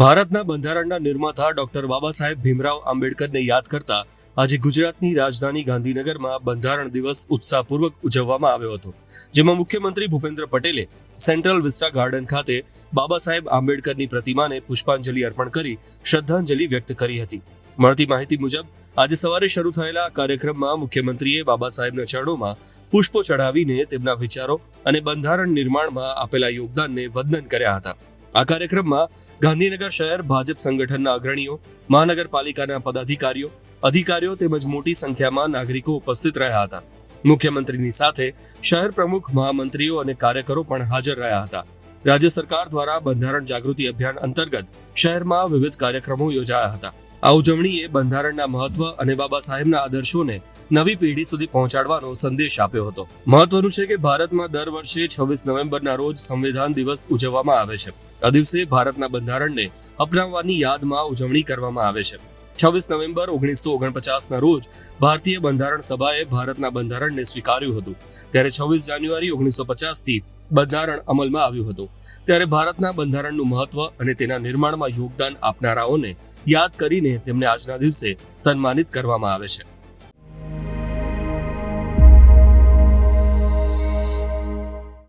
ભારતના બંધારણના નિર્માતા ડોક્ટર બાબા સાહેબ ભીમરાવ આંબેડકરને યાદ કરતા આજે ગુજરાતની રાજધાની ગાંધીનગરમાં બંધારણ દિવસ ઉત્સાહપૂર્વક ઉજવવામાં આવ્યો હતો, જેમાં મુખ્યમંત્રી ભૂપેન્દ્ર પટેલે સેન્ટ્રલ વિસ્ટા ગાર્ડન ખાતે બાબા સાહેબ આંબેડકરની પ્રતિમાને પુષ્પાંજલિ અર્પણ કરી શ્રદ્ધાંજલિ વ્યક્ત કરી હતી. મળતી માહિતી મુજબ, આજે સવારે શરૂ થયેલા કાર્યક્રમમાં મુખ્યમંત્રીએ બાબા સાહેબના ચરણોમાં પુષ્પો ચઢાવીને તેમના વિચારો અને બંધારણ નિર્માણમાં આપેલા યોગદાનને વંદન કર્યા હતા. આ કાર્યક્રમમાં ગાંધીનગર શહેર ભાજપ સંગઠનના અગ્રણીઓ, મહાનગરપાલિકાના પદાધિકારીઓ, અધિકારીઓ તેમજ મોટી સંખ્યામાં નાગરિકો ઉપસ્થિત રહ્યા હતા. મુખ્યમંત્રીની સાથે શહેર પ્રમુખ, મહામંત્રીઓ અને કાર્યકરો પણ હાજર રહ્યા હતા. રાજ્ય સરકાર દ્વારા બંધારણ જાગૃતિ અભિયાન અંતર્ગત શહેરમાં વિવિધ કાર્યક્રમો યોજાયા હતા. આ ઉજવણીએ બંધારણના મહત્વ અને બાબા સાહેબના આદર્શોને નવી પેઢી સુધી પહોંચાડવાનો સંદેશ આપ્યો હતો. મહત્વનું છે કે ભારતમાં દર વર્ષે છવ્વીસ નવેમ્બરના રોજ સંવિધાન દિવસ ઉજવવામાં આવે છે. આ દિવસે ભારતના બંધારણને અપનાવવાની યાદમાં ઉજવણી કરવામાં આવે છે. છવ્વીસ નવેમ્બર ઓગણીસો ઓગણપચાસના રોજ ભારતીય બંધારણ સભાએ ભારતના બંધારણને સ્વીકાર્યું હતું. ત્યારે છવ્વીસ જાન્યુઆરી ઓગણીસો પચાસથી બંધારણ અમલમાં આવ્યું હતું. ત્યારે ભારતના બંધારણનું મહત્વ અને તેના નિર્માણમાં યોગદાન આપનારાઓને યાદ કરીને તેમને આજના દિવસે સન્માનિત કરવામાં આવે છે.